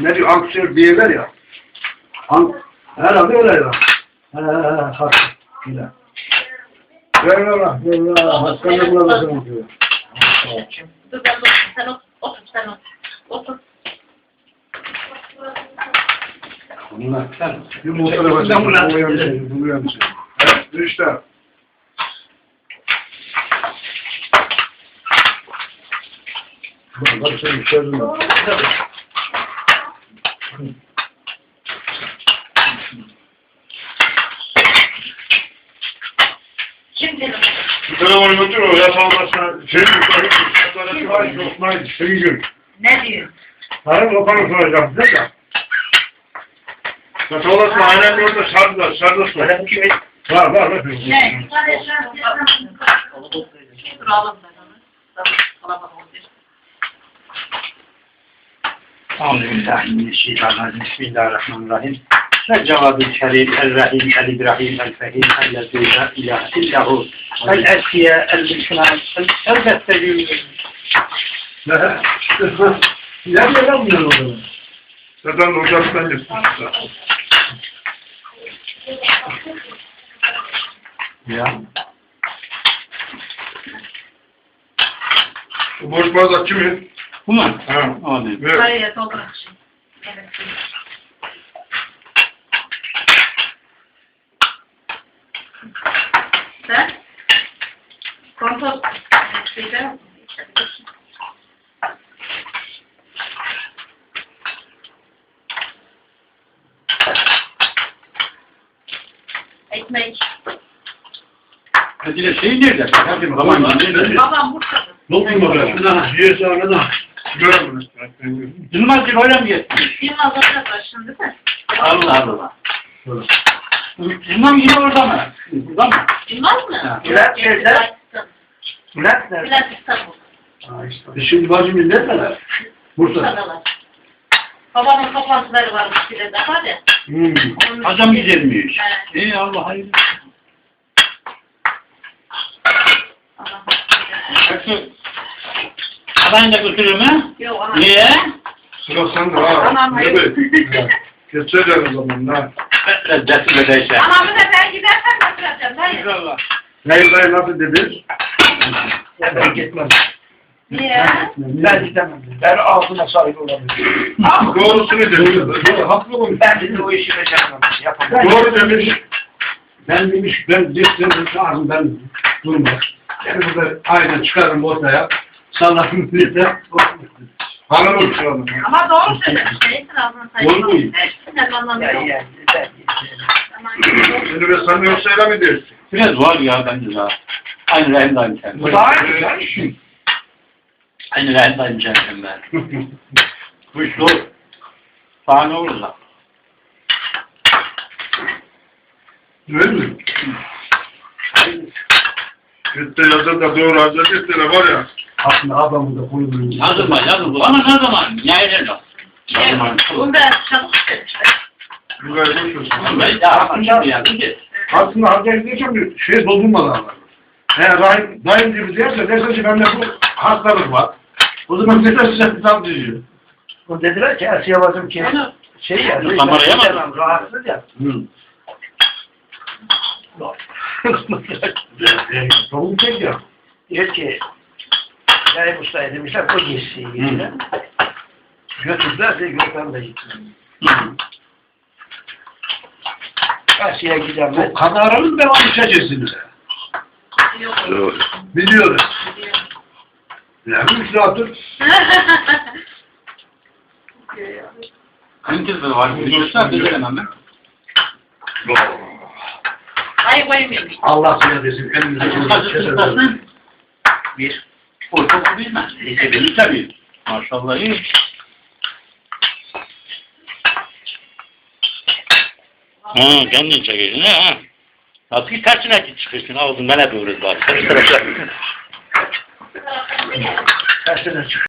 ne diyor anksiyör diyorlar ya. An herhalde öyle ya. He he he haklı. Güzel. Eyvallah, eyvallah. Hastalıkla da sana diyor. Dur ben de otur. Sen otur. Otur sen otur. Otur. Bunlar. Bir motora. Bunu uyanmışsın. Bunu uyanmışsın. Evet, işte. Bak sen içerdin. Kim telefon? Bir telefonu götür o yatağın başına. Şey yukarı. Var. Yokmaydı. Senin gün. Ne diyor? Hayır lokanı soracağım. Ne de? Yatağın başına aynen orada sardılar. Sardılar. Öyle mi Var var. var. Ne? Dur alalım ben Euzubillahimineşşeytanirracim. Bismillahirrahmanirrahim. El cevabül kerim, el rahim, el ibrahim, el fehim, el lezî la ilahe illahu, el eskiye, el müşkünat, el besteliği. Ne? Nerede lan bunlar orada? Zaten ocaktan getirmişler. Ya. Bu boş bardak kimin? Bu mu? Ha. Abi. Ver. Hayır, doldurak şimdi. Evet. Sen? Kontrol. Şeyde. Ekmek. Şey? Hadi Babam, bakalım. nerede? Babam Bursa'da. Ne oldu bakalım? Şuna, yiye Sigara mı? Yılmaz bir öyle mi gitmiş? Yılmaz Hoca şimdi de. Allah Allah. Yılmaz yine orada mı? Burada mı? Yılmaz mı? Ha. Bülent nerede? Bülent nerede? Bülent İstanbul. E şimdi bacım neredeler? Bursa'da. Bursa'dalar. Babamın toplantıları varmış bir de daha da. Hmm. Adam gidermiş. Evet. İyi Allah hayırlı. Allah. Peki. Adayını da götürür mü? Yok anam. Niye? Sıra sende ha. Anam Ne hayır. Geçecek o zaman ha. Lezzetli ödeyse. Anamı da ben gidersen götüreceğim. Hayır. İnşallah. Hayır dayı nasıl dedi? Ben gitmem. Niye? Ben gidemem. Ben ağzına sahip olamıyorum. Doğrusunu demiş. Doğru, haklı olmuş. Ben de o işi beceremem. Yapamam. Doğru demiş. Ben demiş, ben dedim, ağzım ben durmaz. Yani burada aynen çıkarım ortaya. Sallarım bir de. Hanım. Ama doğru söylemiş. Neyse ağzına sayın. Doğru mu? Sen anlamıyorsun. Tamam. Seni ve sen yoksa öyle mi dersin? Biraz var ya bence daha. Aynı dayım sen. Bu daha işin. Aynı rahim dayım sen ben. Bu iş zor. Daha ne olur da. Değil mi? Gitti yazır da doğru hazır gitti var ya. Aslında adamı da koyduğum Yazılma yazılma ama ne zaman? Ne o? Yazılma. Bunda çabuk söylemişler. Güzel de aslında diyeceğim bir şey bozulmadı ama. Eğer rahim, dayım gibi derse, derse ki bende bu hastalık var. O zaman derse size tam diyor. O dediler ki Asiye bacım ki şey ya, Kameraya mı? rahatsız ya. Tavuk tek ya. Diyor ki Gayb Usta'ya demişler o gitsin yerine. Götürdüler de Gökhan da gitti. Bu ben. kanaranın devam içeceksiniz. Yok. Biliyoruz. Biliyorum. Ne zaten. Hangi kızı var? Yoksa beceremem ben. Ay koymayayım. Allah sana desin. Sultan'ın bir ortaokul bilmez. Lise bilir tabii. Maşallah iyi. Ha, kendin çekiyorsun ha. Nasıl ki tersine git çıkıyorsun ağzından hep uğraş var. Tersine çık.